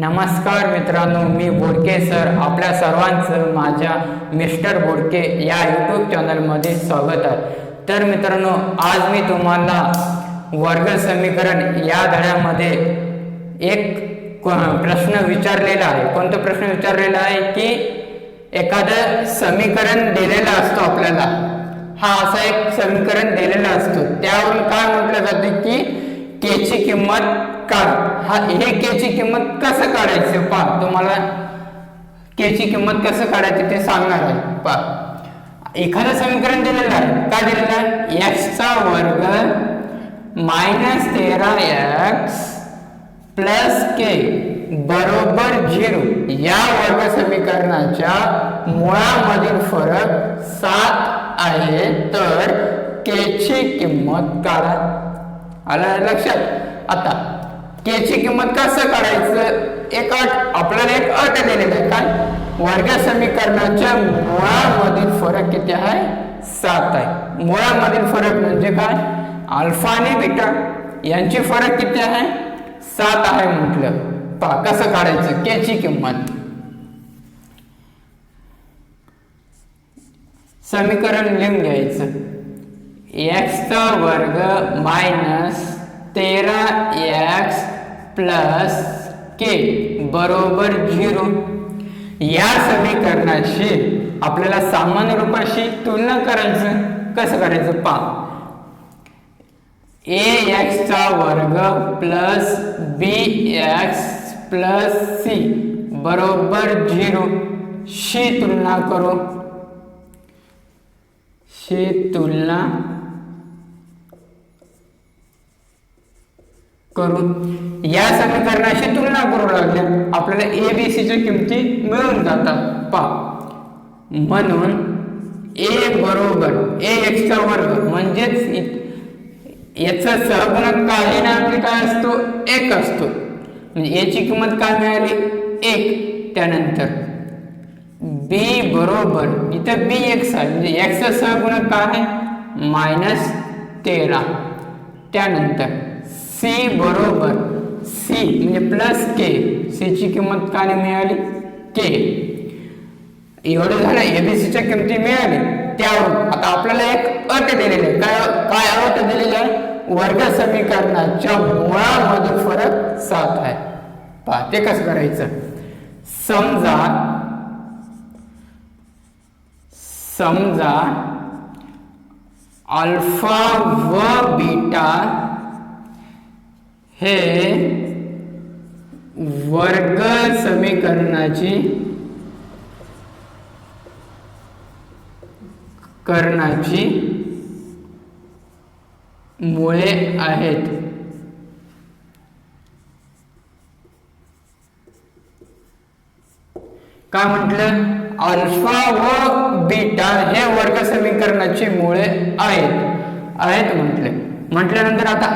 नमस्कार मित्रांनो मी बोडके सर. आपल्या सर्वांचं माझ्या मिस्टर बोडके या यूट्यूब चॅनलमध्ये स्वागत आहे. तर मित्रांनो आज मी तुम्हाला वर्ग समीकरण या धड्यामध्ये एक प्रश्न विचारलेला आहे. कोणता प्रश्न विचारलेला आहे की एखादं समीकरण दिलेलं असतो आपल्याला. हा असा एक समीकरण दिलेला असतो. त्यावरून काय म्हटलं जातं की के ची किंमत काढ हा हे के ची किंमत कसं काढायचं? पा तुम्हाला के ची किंमत कसं काढायचं ते सांगणार आहे. पा एखादं समीकरण दिलेलं आहे. का दिलेलं आहे? एक्सचा वर्ग मायनस तेरा एक्स प्लस के बरोबर झिरो. या वर्ग समीकरणाच्या मुळामधील फरक सात आहे. तर के ची किंमत काढा. आलं लक्षात? आता के ची किंमत कसं काढायचं? एक अट आपल्याला एक अट दिलेली आहे. काय वर्ग समीकरणाच्या मुळामधील फरक किती आहे? सात आहे. मुळामधील फरक म्हणजे काय? अल्फा आणि बीटा यांची फरक किती आहे? सात आहे म्हटलं. पा कसं काढायचं? केची किंमत. समीकरण लिहून घ्यायचं. एक्सचा वर्ग मायनस तेरा एक्स प्लस के बरोबर झिरो. या समीकरणाशी आपल्याला सामान्य रूपाशी तुलना करायचं कसं करायचं पा ए एक्सचा वर्ग plus B X plus C बरोबर झिरो. शी तुलना करो. शी तुलना करून. या समीकरणाशी तुलना करू लागल्या. आपल्याला ए बी सीच्या किमती मिळून जातात. पा म्हणून ए बरोबर ए एक्सचा वर्ग म्हणजेच याचा सहगुणक काही ना आपली काय असतो? एक असतो. म्हणजे याची किंमत काय मिळाली? एक. त्यानंतर बी बरोबर इथं बी एक्स आहे. म्हणजे एक्सचा सहगुणक काय आहे. मायनस तेरा. त्यानंतर सी बरोबर. सी म्हणजे प्लस के सी ची किंमत काय मिळाली? के एवढं झालं एबीसीच्या किमती मिळाली त्यावरून आता आपल्याला एक अट दिलेली आहे. काय काय अट दिलेली आहे? वर्ग समीकरणाच्या मुळामध्ये फरक सात आहे. पहा ते कसं करायचं? समजा समजा अल्फा व बीटा हे वर्ग समीकरणाची करणाची मुळे आहेत. काय म्हटलं? अल्फा व बीटा हे वर्ग समीकरणाची मुळे आहेत. आहेत म्हटले. म्हटल्यानंतर आता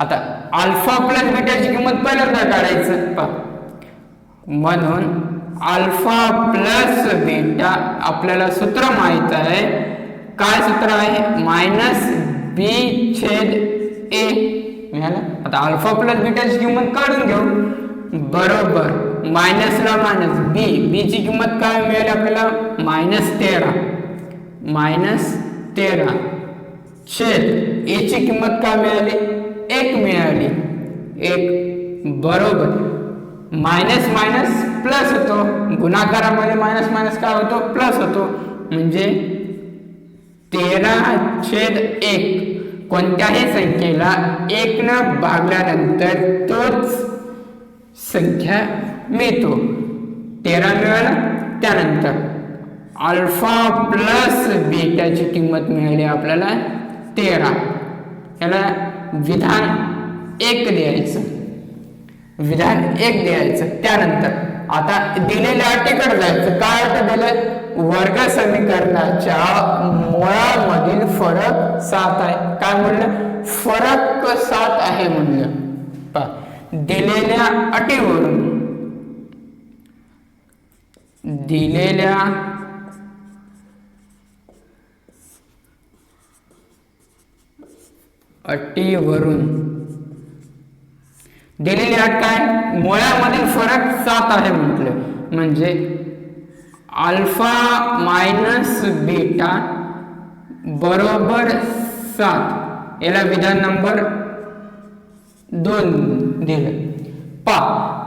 आता अल्फा प्लस म्हणजे बीटाची किंमत पहिल्यांदा काढायचं. पा म्हणून अल्फा प्लस बीटा आपल्याला सूत्र माहीत आहे. काय सूत्र आहे? मायनस बी छेद ए मिळालं? आता अल्फा प्लस बीटाची किंमत काढून घेऊ. बरोबर. मायनसला मायनस बी बी ची किंमत काय मिळेल आपल्याला? मायनस तेरा. मायनस तेरा छेद ए ची किंमत काय मिळाली? एक मिळाली. एक बरोबर. मायनस मायनस प्लस होतो. गुणाकारामध्ये मायनस मायनस काय होतो? प्लस होतो. म्हणजे तेरा छेद एक. कोणत्याही संख्येला एक न भागल्यानंतर तोच संख्या मिळतो. तेरा मिळाला त्यानंतर. अल्फा प्लस बीटाची किंमत मिळाली आपल्याला तेरा. याला विधान एक द्यायचं. विधान एक द्यायचं. त्यानंतर आता दिलेल्या अटीकडे जायचं. काय अट दिलं? वर्ग समीकरणाच्या मुळामधील फरक सात आहे. काय म्हणलं? फरक सात आहे म्हणलं. दिलेल्या अटीवरून दिलेल्या अटीवरून. दिलेली अट काय? मुळामधील फरक सात आहे म्हटलं. म्हणजे अल्फा मायनस बीटा बरोबर सात. याला विधान नंबर दोन दिलं. पा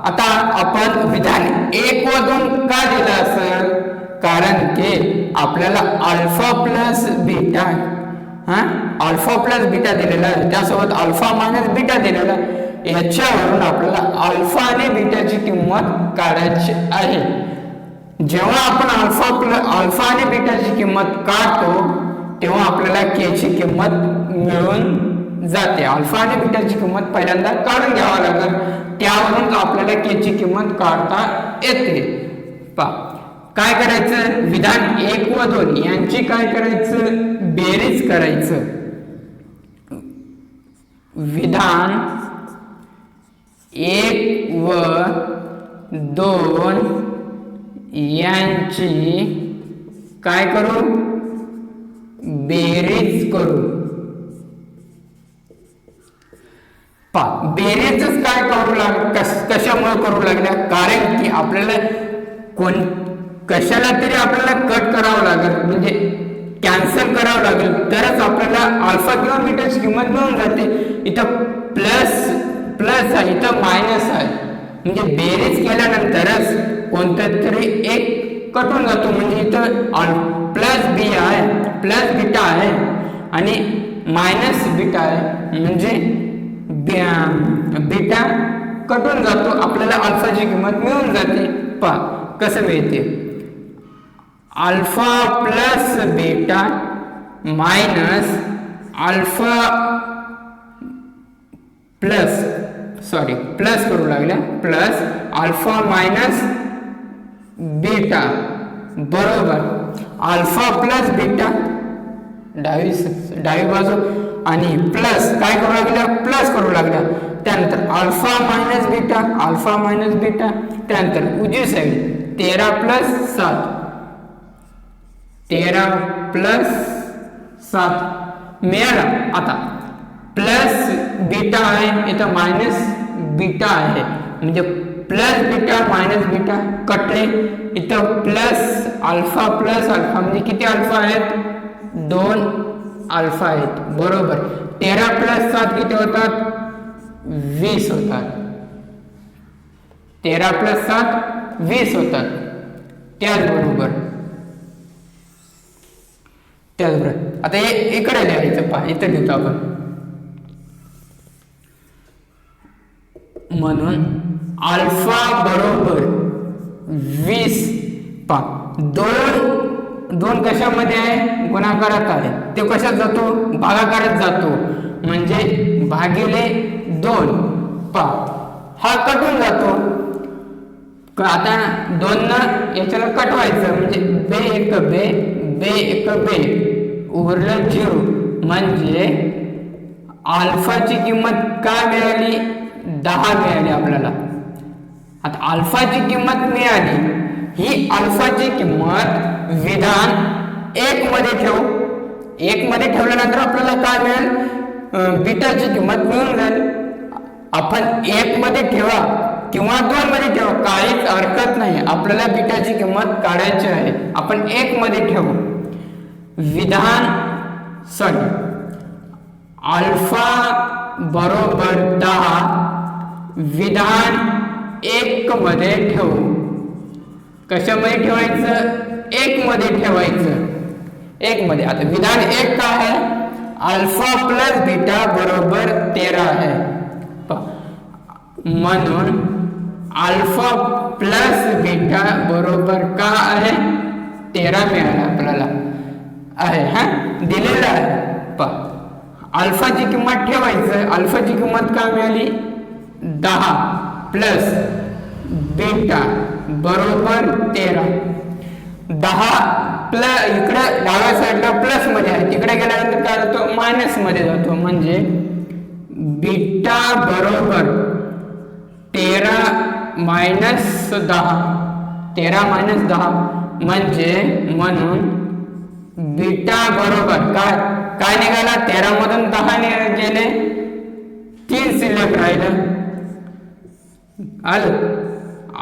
आता आपण विधान एक व दोन का दिलं असेल? कारण की आपल्याला अल्फा प्लस बीटा हा? अल्फा प्लस बीटा दिलेला आहे. त्यासोबत अल्फा मायनस बीटा दिलेला ह्याच्यावरून याच्यावरून आपल्याला अल्फा आणि बीटाची किंमत काढायची आहे. जेव्हा आपण अल्फा प्लस अल्फा आणि बीटाची किंमत काढतो तेव्हा आपल्याला के ची किंमत मिळून जाते. अल्फा आणि बीटाची किंमत पहिल्यांदा काढून घ्यावा लागेल. त्यावरून आपल्याला के ची किंमत काढता येते. पा काय करायचं? विधान एक व दोन यांची काय करायचं? बेरीज करायचं. विधान एक व दोन यांची काय करू? बेरीज करू. पा बेरीजच काय करू लाग कस कशामुळे करू लागल्या? कारण की आपल्याला कोण कशाला तरी आपल्याला कट करावं लागेल म्हणजे कॅन्सल करावं लागेल. तरच आपल्याला अल्फा किंवा बीटाची किंमत मिळून जाते. इथं प्लस प्लस आहे इथं मायनस आहे. म्हणजे बेरीज केल्यानंतरच कोणतं तरी एक कटून जातो. म्हणजे इथं प्लस बी आहे प्लस बीटा आहे. आणि मायनस बीटा आहे. म्हणजे बीटा कटून जातो. आपल्याला अल्फाची किंमत मिळून जाते. पा कसं मिळते? Alpha plus beta minus alpha plus sorry plus करू लागल्या प्लस अल्फा मायनस बीटा बरोबर. अल्फा प्लस बीटा डावी डावी बाजू. आणि प्लस काय करू लागल्या प्लस करू लागल्या त्यानंतर alpha minus beta alpha minus beta त्यानंतर उजवी साईड तेरा प्लस सात. तेरा प्लस सात. मिळाला. आता प्लस बीटा आहे इथं मायनस बीटा आहे. म्हणजे प्लस बीटा मायनस बीटा कटले इथं प्लस अल्फा प्लस अल्फा. म्हणजे किती अल्फा आहेत? दोन अल्फा आहेत. बरोबर. तेरा प्लस सात किती होतात? वीस होतात. तेरा प्लस सात वीस होतात. त्याचबरोबर त्याचबरोबर आता हे इकडे लिहायचं पहा इथं लिहितो आपण. म्हणून अल्फा बरोबर वीस पा दोन दोन कशामध्ये आहे? गुणाकारात आहे. ते कशात जातो? भागाकारात जातो. म्हणजे भागिले दोन. पा हा कटून जातो. आता दोन याच्याला कटवायचं. म्हणजे बे एक बे बे एक बे. उरलं झिरो म्हणजे अल्फाची किंमत काय मिळाली? दहा मिळाली आपल्याला. आता अल्फाची किंमत मिळाली. ही अल्फाची किंमत विधान एक मध्ये ठेवू. एक मध्ये ठेवल्यानंतर आपल्याला काय मिळेल? बीटाची किंमत मिळून जाईल. आपण एक मध्ये ठेवा किंवा दोन मध्ये ठेवा. काहीच हरकत नाही. आपल्याला बीटाची किंमत काढायची आहे. आपण एक मध्ये ठेवू. विधान सॉरी अल्फा बरोबर दहा विधान एक मध्ये ठेवू. कशामध्ये ठेवायचं? एक मध्ये ठेवायचं. एक मध्ये. आता विधान एक का आहे? अल्फा प्लस बीटा बरोबर तेरा आहे. म्हणून अल्फा प्लस बीटा बरोबर का आहे? तेरा मिळाला आपल्याला. आहे हा? दिलेला आहे. पा अल्फाची किंमत ठेवायचं. अल्फाची किंमत काय मिळाली? दहा प्लस बीटा बरोबर तेरा. दहा प्लस इकडे डाव्या साईडला प्लसमध्ये आहे. तिकडे गेल्यानंतर काय जातो? मायनसमध्ये जातो. म्हणजे बीटा बरोबर तेरा मायनस दहा. तेरा मायनस दहा. म्हणजे म्हणून बीटा बरोबर. काय काय निघाला? तेरा मधून दहा गेले. तीन सिलेक्ट राहिलं. आलं.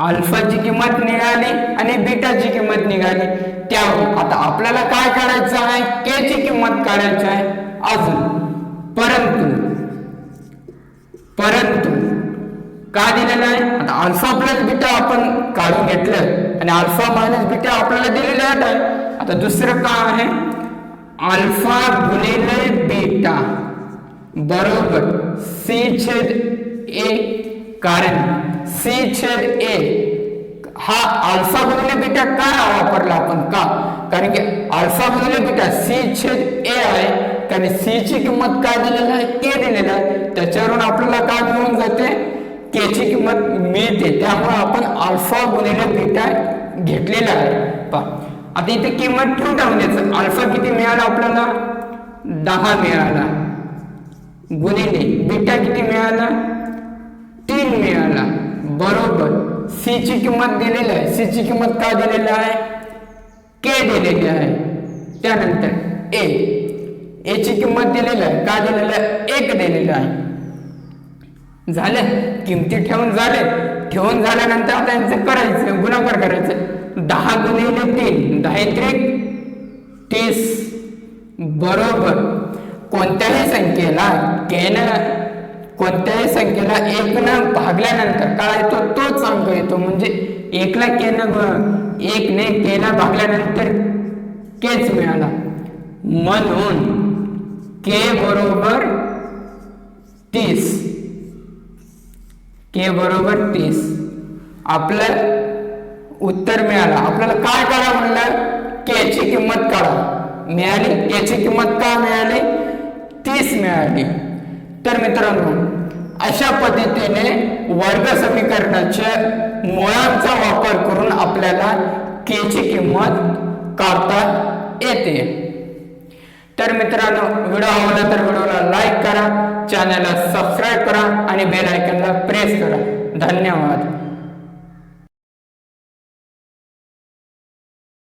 अल्फाची किंमत निघाली आणि बीटाची किंमत निघाली. त्यावर आता आपल्याला काय काढायचं आहे? के ची किंमत काढायची आहे. अजून. परंतु परंतु का दिलेलं आहे? आता अल्फा प्लस बीटा आपण काढून घेतलं. आणि अल्फा मायनस बीटा आपल्याला दिलेले आहे. आता दुसरं का आहे अल्फ़ा गुणिले बीटा। बरोबर सी छेद ए कारण, सी छेद ए। हा, अल्फ़ा गुणिले बीटा का वापरला आपण का? कारण की अल्फ़ा गुणिले बीटा सी छेद ए आहे कारण सी ची किंमत काय दिलेलं आहे के दिलेलं आहे त्याच्यावरून आपल्याला काय मिळून जाते के ची किंमत मिळते त्यामुळे आपण अल्फ़ा गुणिले बीटा घेतलेला आहे पा आता इथे किंमत ठेवून टाकून द्यायचं अल्फा किती मिळाला आपल्याला? दहा मिळाला. गुणिले बीटा किती मिळाला? तीन मिळाला. बरोबर. सी ची किंमत दिलेली आहे. सी ची किंमत काय दिलेली आहे? के दिलेली आहे. त्यानंतर ए ए ची किंमत दिलेली आहे. काय दिलेलं आहे? एक दिलेलं आहे. झालं. किमती ठेवून झाले. ठेवून झाल्यानंतर आता यांचं करायचं गुणाकार करायचं. दहा गुणिले तीन. दहात्रिक तीस. बरोबर. कोणत्याही संख्येला केनं कोणत्याही संख्येला एक न भागल्यानंतर काय येतो तोच अंक येतो. म्हणजे एकला केनं एक एकने केला भागल्यानंतर केच मिळाला. म्हणून के बरोबर तीस. के बरोबर तीस. आपलं उत्तर मिळालं. आपल्याला काय करा म्हणलं? के ची किंमत काढा मिळाली? केची किंमत का मिळाली? तीस मिळाली. तर मित्रांनो अशा पद्धतीने वर्ग समीकरणाच्या मुळांचा वापर करून आपल्याला के ची किंमत काढता येते. तर मित्रांनो व्हिडिओ आवडला तर व्हिडिओला लाईक करा चॅनलला सबस्क्राईब करा आणि बेल आयकनला प्रेस करा. धन्यवाद.